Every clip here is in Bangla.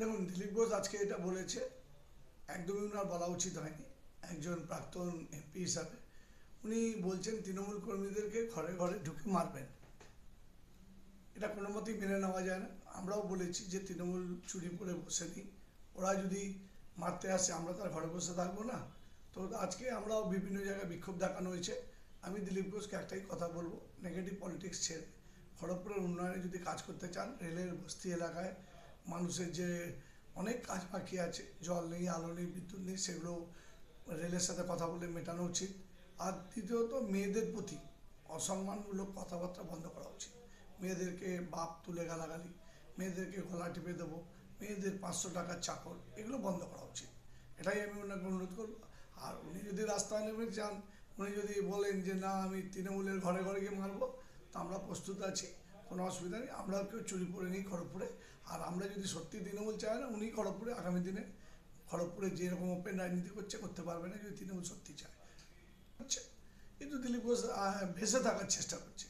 দেখুন, দিলীপ ঘোষ আজকে এটা বলেছে, একদমই ওনার বলা উচিত হয়নি। একজন প্রাক্তন এমপি হিসাবে। উনি বলছেন, তৃণমূল কর্মীদেরকে ঘরে ঘরে ঢুকে মারবেন। এটা কোনো মতেই মেনে নেওয়া যায় না। আমরাও বলেছি যে, তৃণমূল চুরি করে বসে নেই। ওরা যদি মারতে আসে, আমরা তার ঘরে বসে থাকব না। তো আজকে আমরাও বিভিন্ন জায়গায় বিক্ষোভ দেখানো হয়েছে। আমি দিলীপ ঘোষকে একটাই কথা বলব, নেগেটিভ পলিটিক্স ছেড়ে। খড়গপুরের উন্নয়নে যদি কাজ করতে চান, রেলের বস্তি এলাকায় মানুষের যে অনেক কাজ বাকি আছে, জল নেই, আলো নেই, বিদ্যুৎ নেই, সেগুলো রেলের সাথে কথা বলে মেটানো উচিত। আর দ্বিতীয়ত, মেয়েদের প্রতি অসম্মানমূলক কথাবার্তা বন্ধ করা উচিত। মেয়েদেরকে বাপ তুলে গালাগালি, মেয়েদেরকে গলা টিপে দেবো, মেয়েদের পাঁচশো টাকার চাকর, এগুলো বন্ধ করা উচিত। এটাই আমি ওনাকে অনুরোধ করব। আর উনি যদি রাস্তায় নেমে যান, উনি যদি বলেন যে, না, আমি তৃণমূলের ঘরে ঘরে গিয়ে মারবো, তা আমরা প্রস্তুত আছি। কোনো অসুবিধা নেই আমরা কেউ চুরি করে নিই খড়গপুরে। আর আমরা যদি সত্যি তৃণমূল চাই না, উনি খড়গপুরে আগামী দিনে খড়গপুরে যেরকম ওপেন রাজনীতি করছে, করতে পারবে না যদি তৃণমূল সত্যি চায়। হচ্ছে। কিন্তু দিলীপ ঘোষ ভেসে থাকার চেষ্টা করছে।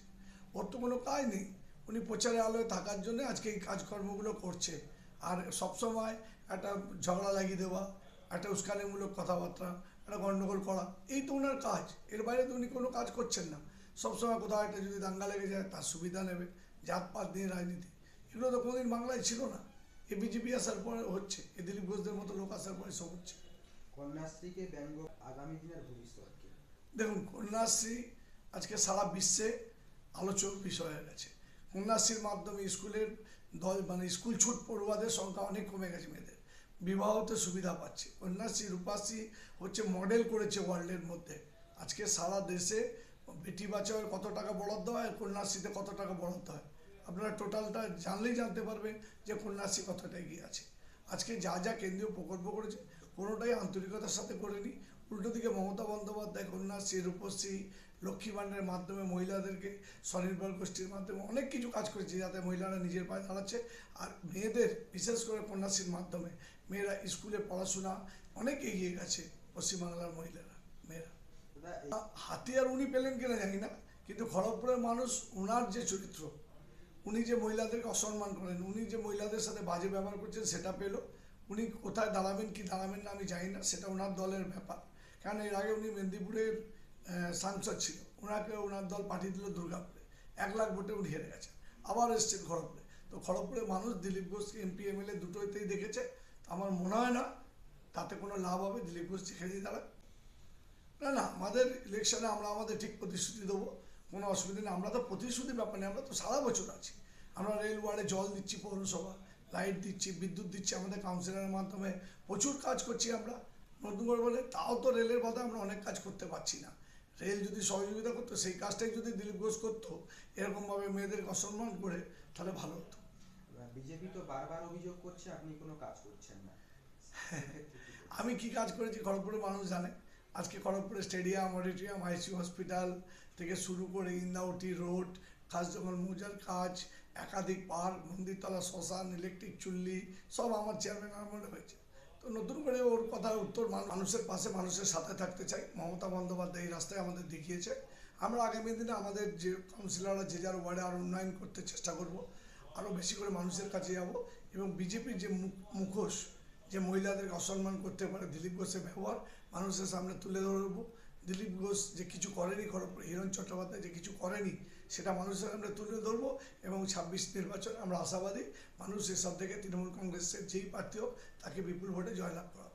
ওর তো কোনো কাজ নেই। উনি প্রচারে আলোয় থাকার জন্য আজকে এই কাজকর্মগুলো করছে। আর সবসময় একটা ঝগড়া লাগিয়ে দেওয়া, একটা উস্কানিমূলক কথাবার্তা, একটা গণ্ডগোল করা, এই তো ওনার কাজ। এর বাইরে তো উনি কোনো কাজ করছেন না। সবসময় কোথাও একটা যদি দাঙ্গা লেগে যায়, তার সুবিধা নেবে। জাতপাত নিয়ে রাজনীতি। এগুলো তো কোনোদিন বাংলায় ছিল না। এ বিজেপি আসার পরে হচ্ছে এ দিলীপ ঘোষদের মতো লোক আসার পরে সব হচ্ছে। কন্যাশ্রীকে ব্যঙ্গ আগামী দিনের ভবিষ্যৎ দেখুন কন্যাশ্রী আজকে সারা বিশ্বে আলোচক বিষয় হয়ে গেছে। কন্যাশ্রীর মাধ্যমে স্কুলের দল মানে স্কুল ছুট পড়ুয়াদের সংখ্যা অনেক কমে গেছে মেয়েদের। বিবাহতে সুবিধা পাচ্ছে। কন্যাশ্রী রূপাশ্রী হচ্ছে মডেল করেছে ওয়ার্ল্ডের মধ্যে। আজকে সারা দেশে বেটি বাঁচাওয়ের কত টাকা বরাদ্দ হয়, কন্যাশ্রীতে কত টাকা বরাদ্দ হয়। আপনারা টোটালটা জানলেই জানতে পারবেন যে কন্যাশ্রী কতটা এগিয়ে আছে। আজকে যা যা কেন্দ্রীয় প্রকল্প করেছে, কোনোটাই আন্তরিকতার সাথে করেনি। উল্টো দিকে মমতা বন্দ্যোপাধ্যায় কন্যাশ্রী, রূপশ্রী, লক্ষ্মী ভাণ্ডারের মাধ্যমে মহিলাদেরকে স্বনির্ভর গোষ্ঠীর মাধ্যমে অনেক কিছু কাজ করেছে, যাতে মহিলারা নিজের পায়ে দাঁড়াচ্ছে। আর মেয়েদের, বিশেষ করে কন্যাশ্রীর মাধ্যমে, মেয়েরা স্কুলে পড়াশোনা অনেক এগিয়ে গেছে পশ্চিমবাংলার মহিলারা, মেয়েরা। হাতিয়ার উনি পেলেন কিনা জানি না, কিন্তু খড়গপুরের মানুষ ওনার যে চরিত্র, উনি যে মহিলাদেরকে অসম্মান করেন, উনি যে মহিলাদের সাথে বাজে ব্যবহার করছেন সেটা পেল। উনি কোথায় দাঁড়াবেন, কি দাঁড়াবেন না, আমি জানি না, সেটা ওনার দলের ব্যাপার। কারণ এর আগে উনি মেদিনীপুরের সাংসদ ছিল ওনাকে ওনার দল পাঠিয়ে দিল দুর্গাপুরে। এক লাখ ভোটে উনি হেরে গেছেন, আবার এসছেন খড়গপুরে। তো খড়গপুরের মানুষ দিলীপ ঘোষকে এমপি এমএলএ দুটোতেই দেখেছে আমার মনে হয় না তাতে কোনো লাভ হবে, দিলীপ ঘোষ যেখানে দাঁড়ায় না না আমাদের ইলেকশনে আমরা আমাদের ঠিক প্রতিশ্রুতি দেবো কোনো অসুবিধা নেই। আমরা তো প্রতিশ্রুতির ব্যাপার নেই আমরা তো সারা বছর আছি। আমরা রেল ওয়ার্ডে জল দিচ্ছি পৌরসভা লাইট দিচ্ছি বিদ্যুৎ দিচ্ছি আমাদের কাউন্সিলরের মাধ্যমে প্রচুর কাজ করছি আমরা। নতুন করে বলে তাও তো রেলের কথা আমরা অনেক কাজ করতে পারছি না। রেল যদি সহযোগিতা করতো সেই কাজটাই যদি দিলীপ ঘোষ করতো এরকমভাবে মেয়েদেরকে অসম্মান করে তাহলে ভালো হতো। বিজেপি তো বারবার অভিযোগ করছে আপনি কোনো কাজ করছেন না। আমি কি কাজ করেছি খড়গপুরের মানুষ জানে। আজকে খড়গপুরে স্টেডিয়াম, অডিটোরিয়াম আইসিউ হসপিটাল থেকে শুরু করে ইন্দাউটি রোড খাসজঙ্গল মৌজার কাজ, একাধিক পার্ক, মন্দিরতলা, শ্মশান, ইলেকট্রিক চুল্লি, সব আমার চেয়ারম্যান আমলে হয়েছে। তো নতুন করে ওর কথার উত্তর মানুষের পাশে মানুষের সাথে থাকতে চাই। মমতা বন্দ্যোপাধ্যায় এই রাস্তায় আমাদের দেখিয়েছে। আমরা আগামী দিনে আমাদের যে কাউন্সিলররা যে যার ওয়ার্ডে আরও উন্নয়ন করতে চেষ্টা করব আরও বেশি করে মানুষের কাছে যাব এবং বিজেপির যে মুখ- মুখোশ যে মহিলাদেরকে অসম্মান করতে পারে দিলীপ ঘোষের ব্যবহার, মানুষের সামনে তুলে ধরব। দিলীপ ঘোষ যে কিছু করেনি হিরণ চট্টোপাধ্যায় যে কিছু করেনি, সেটা মানুষের সামনে তুলে ধরবো এবং ছাব্বিশ নির্বাচন আমরা আশাবাদী, মানুষ এসব থেকে তৃণমূল কংগ্রেসের যেই প্রার্থী হোক, তাকে বিপুল ভোটে জয়লাভ করা